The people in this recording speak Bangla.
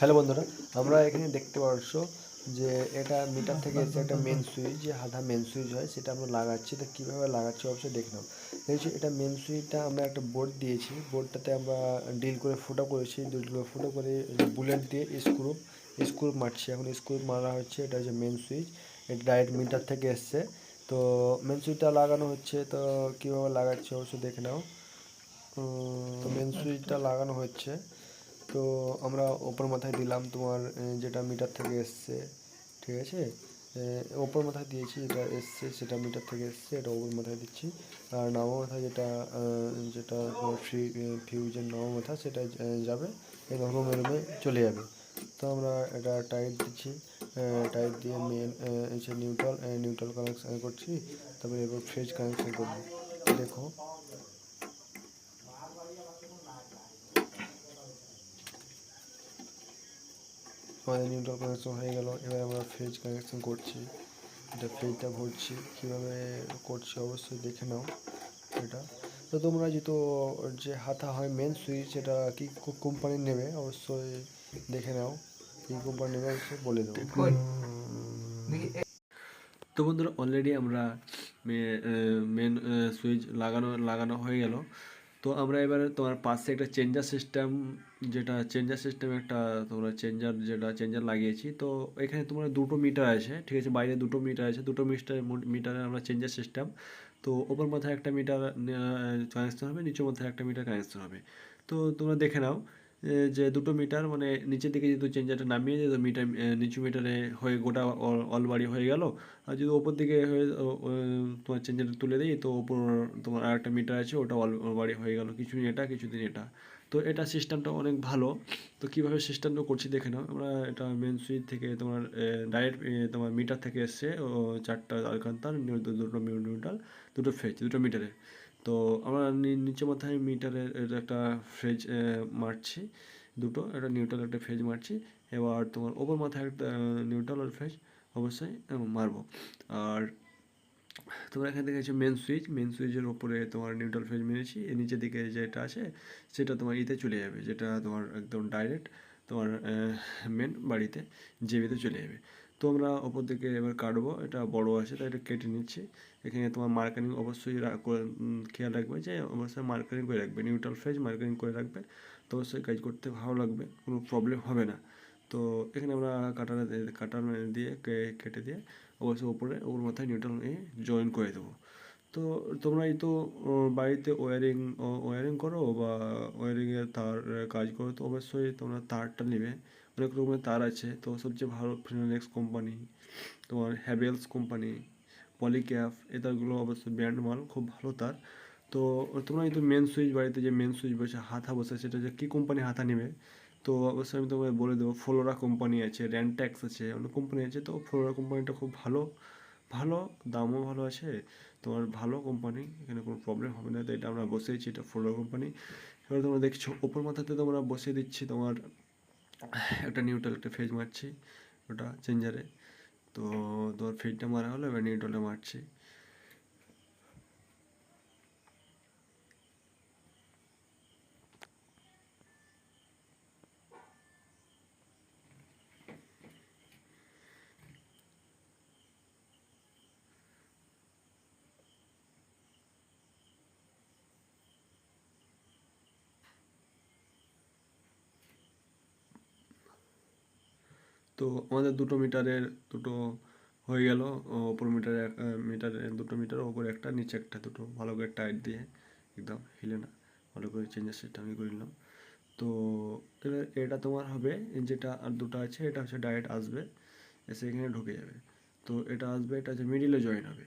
হ্যালো বন্ধুরা আমরা এখানে দেখতে পাচ্ছ যে এটা মিটার থেকে এসে একটা মেন সুইচ যে হাতা মেন সুইচ হয়, সেটা আমরা লাগাচ্ছি। তো কীভাবে লাগাচ্ছি অবশ্যই দেখে নাও। দেখছি এটা মেন সুইচটা আমরা একটা বোর্ড দিয়েছি। বোর্ডটাতে আমরা ডিল করে ফুটো করেছি। ডিল করে ফুটো করে বুলেট দিয়ে স্ক্রু স্ক্রু মারছি। এখন স্ক্রু মারা হচ্ছে, এটা হচ্ছে মেন সুইচ এটা ডাইরেক্ট মিটার থেকে এসছে। তো মেন সুইচটা লাগানো হচ্ছে। তো কীভাবে লাগাচ্ছি অবশ্যই দেখে নাও। তো মেন সুইচটা লাগানো হচ্ছে। তো আমরা ওপর মাথায় দিলাম তোমার যেটা মিটার থেকে এসছে, ঠিক আছে? ওপর মাথায় দিয়েছি, যেটা এসছে, সেটা মিটার থেকে এসছে, এটা ওপর মাথায় দিচ্ছি। আর নামা মাথায় যেটা যেটা ফ্রি ফিউজের নামা মাথা, সেটা যাবে এবং রুমে রুমে চলে যাবে। তো আমরা এটা টাইট দিচ্ছি টাইট দিয়ে মেন হচ্ছে নিউট্রাল নিউট্রাল কানেকশন করছি, তারপরে এবার ফ্রেজ কানেকশন করব। দেখো আমাদের নিউট্রাল কানেকশন হয়ে গেল এবার আমরা ফ্রিজ কানেকশন করছি। এটা ফ্রিজটা ভরছি কীভাবে করছি অবশ্যই দেখে নাও এটা। তো তোমরা যেহেতু যে হাতা হয় মেন সুইচ সেটা কি কোম্পানির নেবে? অবশ্যই দেখে নাও কী কোম্পানি নেবে অবশ্যই বলে দেবো। তো বন্ধুরা অলরেডি আমরা মেন সুইচ লাগানো লাগানো হয়ে গেল। তো আমরা এবারে তোমার পাশে একটা চেঞ্জার সিস্টেম যেটা চেঞ্জার সিস্টেম একটা তোমরা চেঞ্জার যেটা চেঞ্জার লাগিয়েছি। তো এখানে তোমার দুটো মিটার আছে, ঠিক আছে? বাইরে দুটো মিটার আছে, দুটো মিটার মিটারে আমরা চেঞ্জার সিস্টেম তো ওপর মাথায় একটা মিটার কানেকশন হবে, নিচের মাথায় একটা মিটার কানেকশন হবে। তো তোমরা দেখে নাও যে দুটো মিটার মানে নিচের দিকে যেহেতু চেঞ্জারটা নামিয়ে যেত মিটার নিচু মিটারে হয়ে গোটা অল- অলবাড়ি হয়ে গেল। আর যদি ওপর দিকে হয়ে তোমার চেঞ্জারটা তুলে দিই, তো ওপর তোমার আর একটা মিটার আছে, ওটা অল বাড়ি হয়ে গেল। কিছুদিন এটা কিছুদিন এটা। তো এটা সিস্টেমটা অনেক ভালো। তো কীভাবে সিস্টেমটা করছি দেখে নাও। আমরা এটা মেন সুইচ থেকে তোমার ডাইরেক্ট তোমার মিটার থেকে এসছে চারটা আলকান্তার দুটো নিউট্রাল দুটো ফেজ, দুটো মিটারে। তো আমরা নিচে মাথায় মিটারের একটা ফ্রেজ মারছি, দুটো, একটা নিউট্রাল, একটা ফেজ মারছি, এবার তোমার ওপর মাথায় একটা নিউট্রাল আর ফেজ অবশ্যই মারবো। আর তোমরা এখান থেকে হচ্ছে মেন সুইচ মেন সুইচের ওপরে তোমার নিউট্রাল ফেজ মেরেছি, এর নিচের দিকে যেটা আছে, সেটা তোমার ইতে চলে যাবে, যেটা তোমার একদম ডাইরেক্ট তোমার মেন বাড়িতে জেবিতে চলে যাবে। তো আমরা ওপর দিকে এবার কাটবো। এটা বড় আছে, তাই এটা কেটে নিচ্ছি। এখানে তোমার মার্কারিং অবশ্যই খেয়াল রাখবে যে অবশ্যই মার্কারিং করে রাখবে নিউট্রাল ফেজ মার্কারিং করে রাখবে। তো অবশ্যই কাজ করতে ভালো লাগবে, কোনো প্রবলেম হবে না। তো এখানে আমরা কাটার কাটার দিয়ে কে- কেটে দিয়ে অবশ্যই ওপরে, ওর মাথায় নিউট্রাল জয়েন করে দেবো। তো তোমরা এই তো বাড়িতে ওয়ারিং ওয়ারিং করো বা ওয়ারিংয়ের তার কাজ করো, তো অবশ্যই তোমরা তারটা নেবে। অনেক রকমের তার আছে। তো সবচেয়ে ভালো ফিনোলেক্স কোম্পানি তোমার হ্যাভেলস কোম্পানি পলিক্যাফ এ তারগুলো অবশ্যই ব্র্যান্ড মাল, খুব ভালো তার। তো তোমরা এই তো মেন সুইচ বাড়িতে যে মেন সুইচ বসে, হাতা বসে, সেটা যে কী কোম্পানি হাতা নেবে? তো অবশ্যই আমি তোমায় বলে দেবো ফ্লোরা কোম্পানি আছে র্যান্ট্যাক্স আছে, অনেক কোম্পানি আছে। তো ফ্লোরা কোম্পানিটা খুব ভালো। ভালো, দামও ভালো আছে, তোমার ভালো কোম্পানি এখানে কোনো প্রবলেম হবে না। তো এটা আমরা বসে দিচ্ছি, এটা ফ্লোরা কোম্পানি এবার তোমরা দেখছ, ওপর মাথাতে তোমরা বসিয়ে দিচ্ছি তোমার একটা নিউট্রাল একটা ফেজ মারছি, ওটা চেঞ্জারে তো তোমার ফেজটা মারা হলো, এবার নিউট্রালটা মারছি। তো আমাদের দুটো মিটারের দুটো হয়ে গেল ওপর মিটারে মিটার দুটো মিটার, ওপরে একটা, নিচে একটা, দুটো ভালো করে টাইট দিয়ে একদম হিলে না, ভালো করে চেঞ্জের সেটটা আমি করে নিলাম। তো এবার এটা তোমার হবে যেটা আর দুটো আছে, এটা হচ্ছে ডাইরেক্ট আসবে, এসে এখানে ঢুকে যাবে। তো এটা আসবে, এটা হচ্ছে মিডিলে জয়েন হবে।